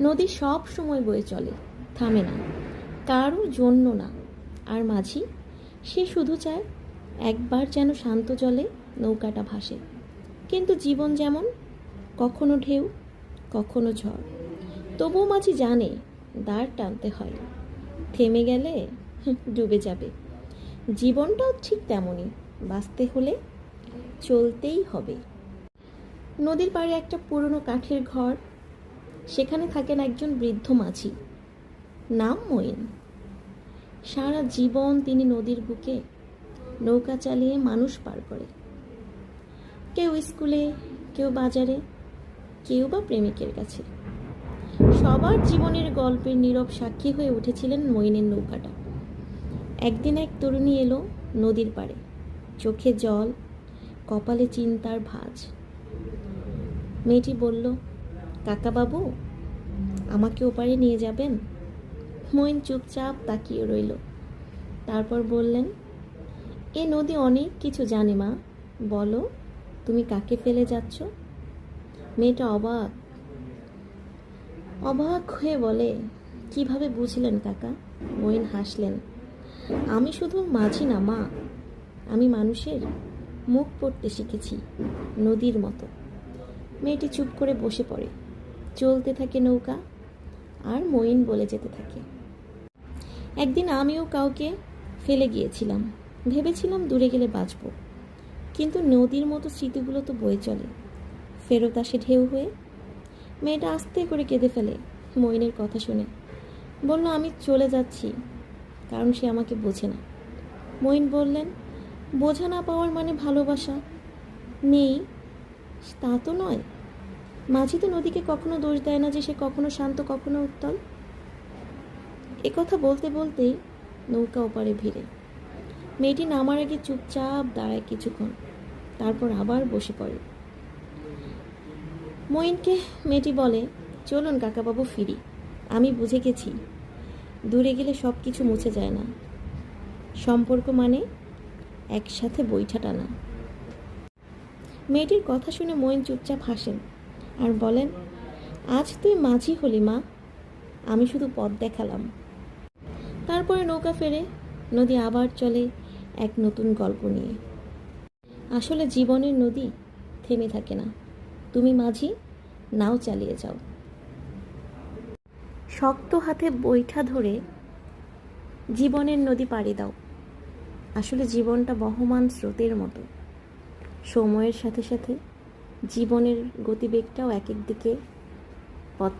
নদী সব সময় বয়ে চলে, থামে না কারোর জন্য না। আর মাঝি, সে শুধু চায় একবার যেন শান্ত জলে নৌকাটা ভাসে। কিন্তু জীবন যেমন কখনো ঢেউ, কখনো ঝড়, তবুও মাঝি জানে দাঁড় টানতে হয়। থেমে গেলে ডুবে যাবে। জীবনটাও ঠিক তেমনই, বাঁচতে হলে চলতেই হবে। নদীর পাড়ে একটা পুরনো কাঠের ঘর সেখানে থাকেন একজন বৃদ্ধ মাঝি। নাম মইন সারা জীবন তিনি নদীর বুকে নৌকা চালিয়ে মানুষ পার করে। কেউ স্কুলে, কেউ বাজারে, কেউ বা প্রেমিকের কাছে। সবার জীবনের গল্পের নীরব সাক্ষী হয়ে উঠেছিলেন মইনের নৌকাটা। একদিন এক তরুণী এলো নদীর পাড়ে। চোখে জল, কপালে চিন্তার ভাঁজ। মেয়েটি বলল কাকাবাবু, আমাকে ওপারে নিয়ে যাবেন? মইন চুপচাপ তাকিয়ে রইল। তারপর বললেন, এ নদী অনেক কিছু জানে মা। বলো, তুমি কাকে ফেলে যাচ্ছ? মেয়েটা অবাক। অবাক হয়ে বলে, কীভাবে বুঝলেন কাকা? মইন হাসলেন, আমি শুধু মাঝি না মা। আমি মানুষের মুখ পড়তে শিখেছি নদীর মতো। মেয়েটি চুপ করে বসে পড়ে। চলতে থাকে নৌকা আর মইন বলে যেতে থাকে। একদিন আমিও কাউকে ফেলে গিয়েছিলাম। ভেবেছিলাম দূরে গেলে বাঁচব। কিন্তু নদীর মতো স্মৃতিগুলো তো বয়ে চলে। ফেরত আসে ঢেউ হয়ে। মেয়েটা আস্তে করে কেঁদে ফেলে মইনের কথা শুনে। বলল, আমি চলে যাচ্ছি, কারণ সে আমাকে বোঝে না। মইন বললেন, বোঝা না পাওয়ার মানে ভালোবাসা। নেই তা তো নয়। মাঝি তো নদীকে কখনো দোষ দেয় না যে সে কখনো শান্ত, কখনো উত্তল। কথা বলতে বলতেই নৌকা ওপারে ভিড়ে। মেয়েটি নামার আগে চুপচাপ দাঁড়ায় কিছুক্ষণ, তারপর আবার বসে পড়ে। মঈনকে মেয়েটি বলে, চলুন কাকাবাবু ফিরি। আমি বুঝে গেছি, দূরে গেলে সব কিছু মুছে যায় না। সম্পর্ক মানে একসাথে বৈঠা টানা মেয়েটির কথা শুনে মইন চুপচাপ হাসেন। আর বলেন, আজ তুই মাঝি হলি মা, আমি শুধু পথ দেখালাম। তারপরে নৌকা ফেরে, নদী আবার চলে এক নতুন গল্প নিয়ে। আসলে জীবনের নদী থেমে থাকে না। তুমি মাঝি, নাও চালিয়ে যাও। শক্ত হাতে বৈঠা ধরে জীবনের নদী পাড়ি দাও। আসলে জীবনটা বহমান স্রোতের মতো। সময়ের সাথে সাথে জীবনের গতিবেগটাও এক এক দিকে পথ